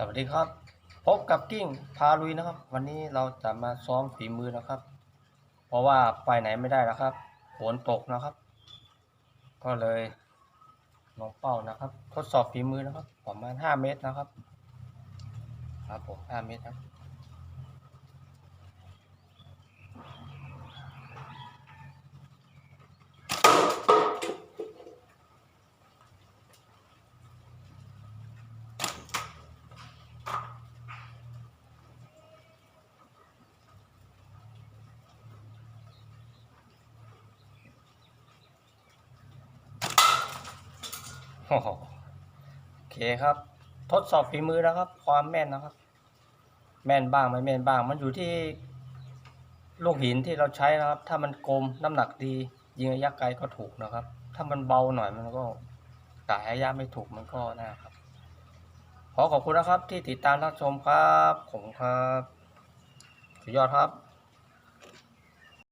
สวัสดีครับ พบกับกิ้งพาลุยนะครับ วันนี้เราจะมาซ้อมฝีมือนะครับ เพราะว่าไปไหนไม่ได้แล้วครับฝนตกนะครับ ก็เลยลองเป้านะครับ ทดสอบฝีมือนะครับ ประมาณห้าเมตรนะครับ ครับผมห้าเมตรครับ โอ้โหเคครับ ทดสอบฝีมือนะครับ ความแม่นนะครับ แม่นบ้างไม่แม่นบ้าง มันอยู่ที่ลูกหินที่เราใช้นะครับ ถ้ามันกลมน้ำหนักดี ยิงระยะไกลก็ถูกนะครับ ถ้ามันเบาหน่อยมันก็กายระยะไม่ถูกมันก็นะครับ ขอขอบคุณนะครับที่ติดตามรับชมครับผมครับสุดยอดครับ